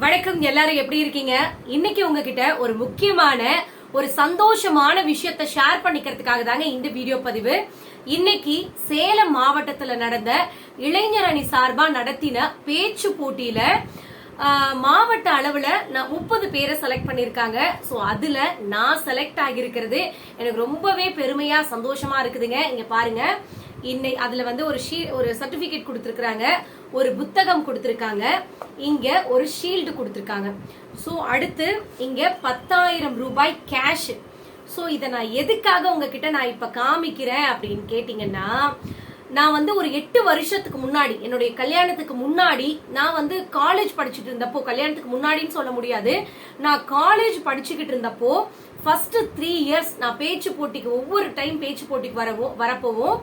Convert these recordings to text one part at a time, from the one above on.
வணக்கம் எல்லாரும் எப்படி இருக்கீங்க? இன்னைக்கு உங்ககிட்ட ஒரு முக்கியமான ஒரு சந்தோஷமான விஷயத்த ஷேர் பண்ணிக்கிறதுக்காக தாங்க இந்த வீடியோ பதிவு. இன்னைக்கு சேலம் மாவட்டத்துல நடந்த இளைஞர் அணி சார்பா நடத்தின பேச்சு போட்டியில மாவட்ட அளவுல நான் முப்பது பேரை செலக்ட் பண்ணிருக்காங்க சோ அதுல நான் செலக்ட் ஆகியிருக்கிறது. எனக்கு ரொம்பவே பெருமையா சந்தோஷமா இருக்குதுங்க. இங்க பாருங்க. இன்னை அதுல வந்து ஒரு ஷீ ஒரு சர்டிபிகேட் கொடுத்துருக்காங்க ஒரு புத்தகம் கொடுத்துருக்காங்க. இங்க ஒரு ஷீல்டு கொடுத்துருக்காங்க. ஸோ அடுத்து இங்க பத்தாயிரம் ரூபாய் கேஷ் ஸோ இதை நான் எதுக்காக உங்ககிட்ட நான் இப்ப காமிக்கிறேன் அப்படின்னு கேட்டீங்கன்னா நான் வந்து ஒரு எட்டு வருஷத்துக்கு முன்னாடி என்னுடைய கல்யாணத்துக்கு முன்னாடி நான் வந்து காலேஜ் படிச்சுட்டு இருந்தப்போ கல்யாணத்துக்கு முன்னாடின்னு சொல்ல முடியாது. நான் காலேஜ் படிச்சுக்கிட்டு இருந்தப்போ ஃபர்ஸ்ட் த்ரீ இயர்ஸ் நான் பேச்சு போட்டிக்கு ஒவ்வொரு டைம் பேச்சு போட்டிக்கு வரவும் வரப்போவும்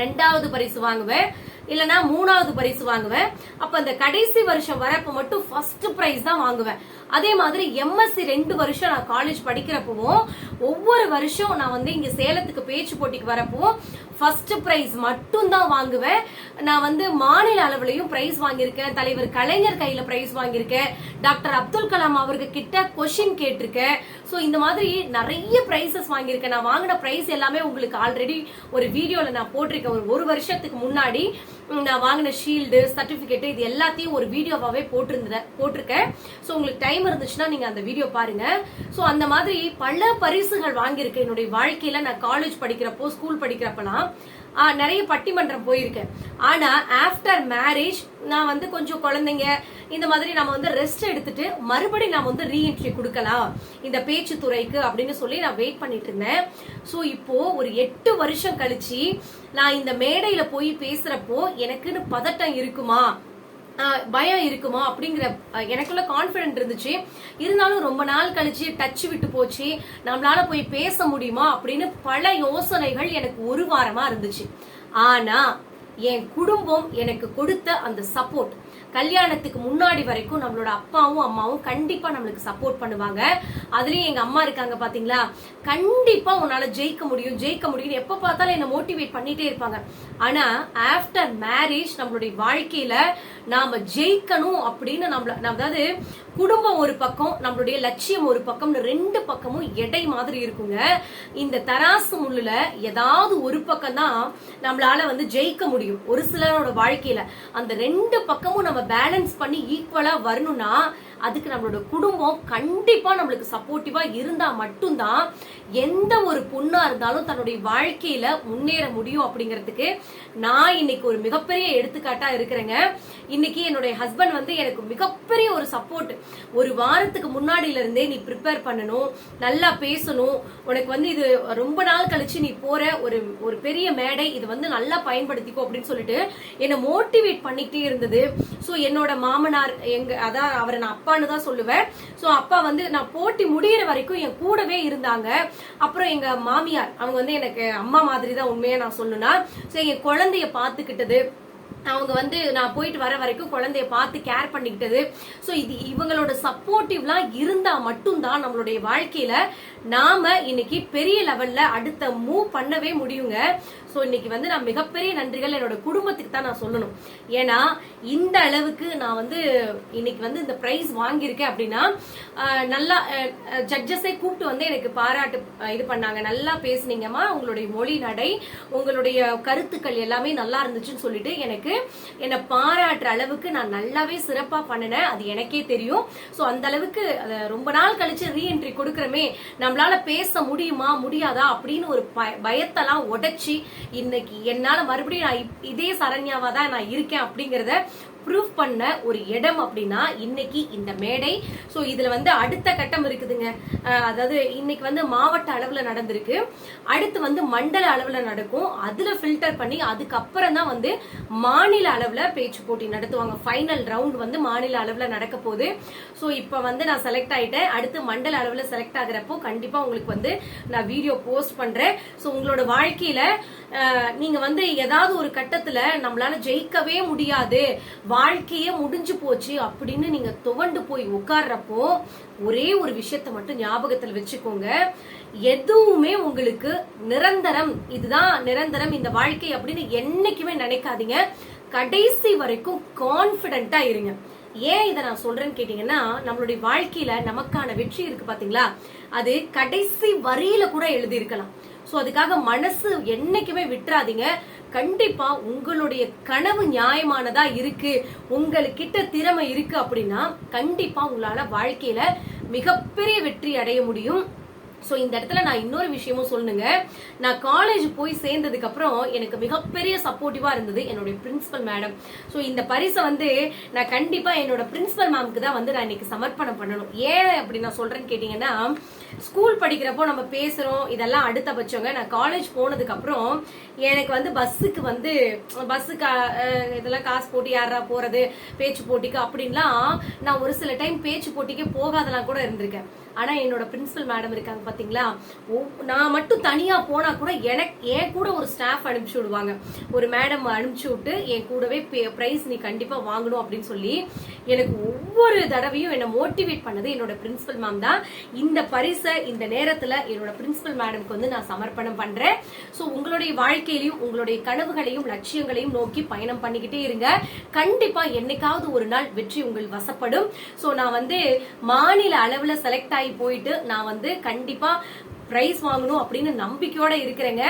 ரெண்டாவது பரிசு வாங்குவேன். இல்லைனா மூணாவது பரிசு வாங்குவேன். அப்ப அந்த கடைசி வருஷம் வரப்ப மட்டும் ஃபர்ஸ்ட் பிரைஸ் தான் வாங்குவேன். அதே மாதிரி எம்எஸ்சி ரெண்டு வருஷம் நான் காலேஜ் படிக்கிறப்பவும் ஒவ்வொரு வருஷம் நான் வந்து இங்க சேலத்துக்கு பேச்சு போட்டிக்கு வரப்போ ஃபர்ஸ்ட் பிரைஸ் மட்டும் தான் வாங்குவேன். நான் வந்து மாநில அளவுலையும் பிரைஸ் வாங்கியிருக்கேன். தலைவர் கலைஞர் கையில பிரைஸ் வாங்கியிருக்கேன். டாக்டர் அப்துல் கலாம் அவருக்கு கிட்ட கொஷின் கேட்டிருக்கேன். ஸோ இந்த மாதிரி நிறைய பிரைசஸ் வாங்கியிருக்கேன். நான் வாங்கின பிரைஸ் எல்லாமே உங்களுக்கு ஆல்ரெடி ஒரு வீடியோல நான் போட்டிருக்கேன். ஒரு ஒரு வருஷத்துக்கு முன்னாடி நான் வாங்கின ஷீல்டு சர்டிபிகேட் இது எல்லாத்தையும் ஒரு வீடியோவாவே போட்டிருந்தேன் போட்டிருக்கேன். ஸோ உங்களுக்கு டைம் இருந்துச்சுன்னா நீங்க அந்த வீடியோ பாருங்க. ஸோ அந்த மாதிரி பல பரிசு பரிசுகள் வாங்கியிருக்கேன். என்னுடைய வாழ்க்கையில நான் காலேஜ் படிக்கிறப்போ ஸ்கூல் படிக்கிறப்பலாம் நிறைய பட்டிமன்றம் போயிருக்கேன். ஆனா ஆஃப்டர் மேரேஜ் நான் வந்து கொஞ்சம் குழந்தைங்க இந்த மாதிரி நம்ம வந்து ரெஸ்ட் எடுத்துட்டு மறுபடியும் நாம வந்து ரீஎன்ட்ரி கொடுக்கலாம். இந்த பேச்சு துறைக்கு அப்படின்னு சொல்லி நான் வெயிட் பண்ணிட்டு இருந்தேன். ஸோ இப்போ ஒரு எட்டு வருஷம் கழிச்சு நான் இந்த மேடையில போய் பேசுறப்போ எனக்குன்னு பதட்டம் இருக்குமா? பயம் இருக்குமா அப்படிங்கிற எனக்குள்ள கான்பிடன்ட் இருந்துச்சு. இருந்தாலும் ரொம்ப நாள் கழிச்சு டச் விட்டு போச்சு. நம்மளால போய் பேச முடியுமா அப்படின்னு பல யோசனைகள் எனக்கு ஒரு வாரமா இருந்துச்சு. ஆனா என் குடும்பம் எனக்கு கொடுத்த அந்த சப்போர்ட் கல்யாணத்துக்கு முன்னாடி வரைக்கும் நம்மளோட அப்பாவும் அம்மாவும் கண்டிப்பா நம்மளுக்கு சப்போர்ட் பண்ணுவாங்க. அதுலயும் எங்க அம்மா இருக்காங்க பாத்தீங்களா? கண்டிப்பா உன்னால ஜெயிக்க முடியும் ஜெயிக்க முடியும் எப்ப பார்த்தாலும் என்ன மோட்டிவேட் பண்ணிட்டே இருப்பாங்க. ஆனா ஆஃப்டர் மேரேஜ் நம்மளுடைய வாழ்க்கையில நாம ஜெயிக்கணும் அப்படின்னு நம்மள நம்ம அதாவது குடும்பம் ஒரு பக்கம் நம்மளுடைய லட்சியம் ஒரு பக்கம்னு ரெண்டு பக்கமும் எடை மாதிரி இருக்குங்க. இந்த தராசு முள்ளுல ஏதாவது ஒரு பக்கம் தான் நம்மளால வந்து ஜெயிக்க முடியும். ஒரு சிலரோட வாழ்க்கையில அந்த ரெண்டு பக்கமும் நம்ம பேலன்ஸ் பண்ணி ஈக்குவலா வரணும்னா அதுக்கு நம்மளோட குடும்பம் கண்டிப்பா நம்மளுக்கு சப்போர்ட்டிவா இருந்தா மட்டும்தான் எந்த ஒரு பொண்ணா இருந்தாலும் தன்னுடைய வாழ்க்கையில முன்னேற முடியும் அப்படிங்கிறதுக்கு நான் இன்னைக்கு ஒரு மிகப்பெரிய எடுத்துக்காட்டா இருக்கிறேங்க. இன்னைக்கு என்னுடைய ஹஸ்பண்ட் வந்து எனக்கு மிகப்பெரிய ஒரு சப்போர்ட் ஒரு வாரத்துக்கு முன்னாடில இருந்தே நீ ப்ரிப்பேர் பண்ணணும் நல்லா பேசணும். உனக்கு வந்து இது ரொம்ப நாள் கழிச்சு நீ போற ஒரு ஒரு பெரிய மேடை இது வந்து நல்லா பயன்படுத்திக்கோ அப்படின்னு சொல்லிட்டு என்னை மோட்டிவேட் பண்ணிக்கிட்டே இருந்தது. ஸோ என்னோட மாமனார் எங்க அதான் அவரை நான் அப்பா அப்பான்னு தான் சொல்லுவேன். ஸோ அப்பா வந்து நான் போட்டி முடியிற வரைக்கும் என் கூடவே இருந்தாங்க. அப்புறம் எங்க மாமியார் அவங்க வந்து எனக்கு அம்மா மாதிரி தான் உண்மையா நான் சொல்லணும்னா ஸோ என் குழந்தைய பார்த்துக்கிட்டது. அவங்க வந்து நான் போயிட்டு வர வரைக்கும் குழந்தைய பார்த்து கேர் பண்ணிக்கிட்டது. ஸோ இது இவங்களோட சப்போர்ட்டிவ்லாம் இருந்தா மட்டும்தான் நம்மளுடைய வாழ்க்கையில நாம இன்னைக்கு பெரிய லெவல்ல அடுத்த மூவ் பண்ணவே முடியுங்க. ஸோ இன்னைக்கு வந்து நான் மிகப்பெரிய நன்றிகள் என்னோட குடும்பத்துக்கு தான் நான் சொல்லணும். ஏன்னா இந்த அளவுக்கு நான் வந்து இன்னைக்கு வந்து இந்த பிரைஸ் வாங்கியிருக்கேன் அப்படின்னா நல்லா ஜட்ஜஸை கூப்பிட்டு வந்து எனக்கு பாராட்டு இது பண்ணாங்க. நல்லா பேசுனீங்கம்மா. உங்களுடைய மொழி நடை உங்களுடைய கருத்துக்கள் எல்லாமே நல்லா இருந்துச்சுன்னு சொல்லிட்டு எனக்கு என்னை பாராட்டுற அளவுக்கு நான் நல்லாவே சிறப்பாக பண்ணினேன். அது எனக்கே தெரியும். ஸோ அந்த அளவுக்கு அதை ரொம்ப நாள் கழிச்சு ரீஎன்ட்ரி கொடுக்குறமே நம்மளால பேச முடியுமா முடியாதா அப்படின்னு ஒரு பயத்தெல்லாம் உடைச்சி இன்னைக்கு என்னால மறுபடியும் நான் இதே சரண்யாவா தான் நான் இருக்கேன் அப்படிங்கறத ப்ரூஃப் பண்ண ஒரு இடம் அப்படின்னா இன்னைக்கு இந்த மேடை. ஸோ இதில் வந்து அடுத்த கட்டம் இருக்குதுங்க. அதாவது இன்னைக்கு வந்து மாவட்ட அளவில் நடந்திருக்கு. அடுத்து வந்து மண்டல அளவில் நடக்கும். அதில் ஃபில்டர் பண்ணி அதுக்கப்புறம் தான் வந்து மாநில அளவில் பேச்சு போட்டி நடத்துவாங்க. ஃபைனல் ரவுண்ட் வந்து மாநில அளவில் நடக்க போகுது. ஸோ இப்போ வந்து நான் செலக்ட் ஆகிட்டேன் அடுத்து மண்டல அளவில் செலக்ட் ஆகுறப்போ கண்டிப்பாக உங்களுக்கு வந்து நான் வீடியோ போஸ்ட் பண்ணுறேன் ஸோ உங்களோட வாழ்க்கையில் நீங்கள் வந்து ஏதாவது ஒரு கட்டத்தில் நம்மளால ஜெயிக்கவே முடியாது. வாழ்க்கையே முடிஞ்சு போச்சு அப்படின்னு நீங்க துவண்டு போய் உட்கார்றப்போ ஒரே ஒரு விஷயத்த மட்டும் ஞாபகத்துல வச்சுக்கோங்க. எதுவுமே உங்களுக்கு நிரந்தரம் இதுதான் நிரந்தரம் இந்த வாழ்க்கை அப்படின்னு என்னைக்குமே நினைக்காதீங்க. கடைசி வரைக்கும் கான்பிடண்டா இருங்க. ஏன் இதை நான் சொல்றேன்னு கேட்டீங்கன்னா நம்மளுடைய வாழ்க்கையில நமக்கான வெற்றி இருக்கு பாத்தீங்களா? அது கடைசி வரியில கூட எழுதி இருக்கலாம் சோ அதுக்காக மனசு என்னைக்குமே விட்டுறாதீங்க. கண்டிப்பா உங்களுடைய கனவு நியாயமானதா இருக்கு. உங்களுக்கிட்ட திறமை இருக்கு அப்படின்னா கண்டிப்பா உங்களால வாழ்க்கையில மிகப்பெரிய வெற்றி அடைய முடியும். ஸோ இந்த இடத்துல நான் இன்னொரு விஷயமும் சொல்லுங்க நான் காலேஜ் போய் சேர்ந்ததுக்கு அப்புறம் எனக்கு மிகப்பெரிய சப்போர்ட்டிவா இருந்தது என்னுடைய பிரின்சிபல் மேடம் ஸோ இந்த பரிசை வந்து நான் கண்டிப்பா என்னோட பிரின்சிபல் மேம்க்கு தான் வந்து நான் இன்னைக்கு சமர்ப்பணம் பண்ணணும். ஏன் அப்படி நான் சொல்றேன்னு கேட்டீங்கன்னா ஸ்கூல் படிக்கிறப்போ நம்ம பேசுறோம் இதெல்லாம் அடுத்த பட்சங்க. நான் காலேஜ் போனதுக்கு அப்புறம் எனக்கு வந்து பஸ்ஸுக்கு வந்து பஸ்ஸுக்கு இதெல்லாம் காசு போட்டு யாரா போறது பேச்சு போட்டிக்கு அப்படின்லாம் நான் ஒரு சில டைம் பேச்சு போட்டிக்கு போகாதெல்லாம் கூட இருந்திருக்கேன். ஆனால் என்னோட பிரின்சிபல் மேடம் இருக்காங்க பார்த்தீங்களா நான் மட்டும் தனியாக போனால் கூட எனக்கு என் கூட ஒரு ஸ்டாஃப் அனுப்பிச்சு விடுவாங்க. ஒரு மேடம் அனுப்பிச்சி விட்டு என் கூடவே ப்ரைஸ் நீ கண்டிப்பாக வாங்கணும் அப்படின்னு சொல்லி எனக்கு ஒவ்வொரு தடவையும் என்னை மோட்டிவேட் பண்ணது என்னோட பிரின்சிபல் மேம் தான். இந்த பரிசை இந்த நேரத்தில் என்னோட பிரின்சிபல் மேடம்க்கு வந்து நான் சமர்ப்பணம் பண்ணுறேன் ஸோ உங்களுடைய வாழ்க்கையிலையும் உங்களுடைய கனவுகளையும் லட்சியங்களையும் நோக்கி பயணம் பண்ணிக்கிட்டே இருங்க. கண்டிப்பாக என்னைக்காவது ஒரு நாள் வெற்றி உங்கள் வசப்படும். ஸோ நான் வந்து மாநில அளவில் செலக்ட் ஆகி போயிட்டு நான் வந்து கண்டிப்பா பிரைஸ் வாங்கணும் அப்படின்னு நம்பிக்கையோட இருக்கிறேங்க.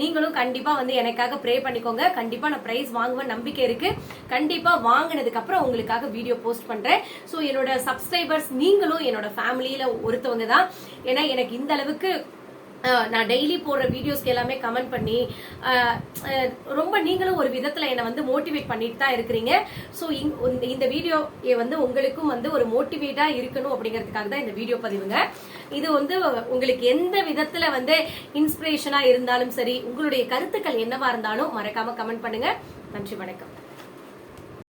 நீங்களும் கண்டிப்பா வந்து எனக்காக ப்ரே பண்ணிக்கோங்க. கண்டிப்பா நான் பிரைஸ் வாங்குவேன் நம்பிக்கை இருக்கு. கண்டிப்பா வாங்கினதுக்கு அப்புறம் உங்களுக்காக வீடியோ போஸ்ட் பண்றேன். ஸோ என்னோட சப்ஸ்கிரைபர்ஸ் நீங்களும் என்னோட ஃபேமிலியில ஒருத்தவங்க தான். ஏன்னா எனக்கு இந்த அளவுக்கு நான் டெய்லி போடுற வீடியோஸ்க்கு எல்லாமே கமெண்ட் பண்ணி ரொம்ப நீங்களும் ஒரு விதத்தில் என்னை வந்து மோட்டிவேட் பண்ணிட்டு தான் இருக்கிறீங்க. ஸோ இந்த வீடியோ வந்து உங்களுக்கும் வந்து ஒரு மோட்டிவேட்டாக இருக்கணும் அப்படிங்கிறதுக்காக தான் இந்த வீடியோ பதிவுங்க. இது வந்து உங்களுக்கு எந்த விதத்தில் வந்து இன்ஸ்பிரேஷனாக இருந்தாலும் சரி உங்களுடைய கருத்துக்கள் என்னவா இருந்தாலும் மறக்காம கமெண்ட் பண்ணுங்க. நன்றி வணக்கம்.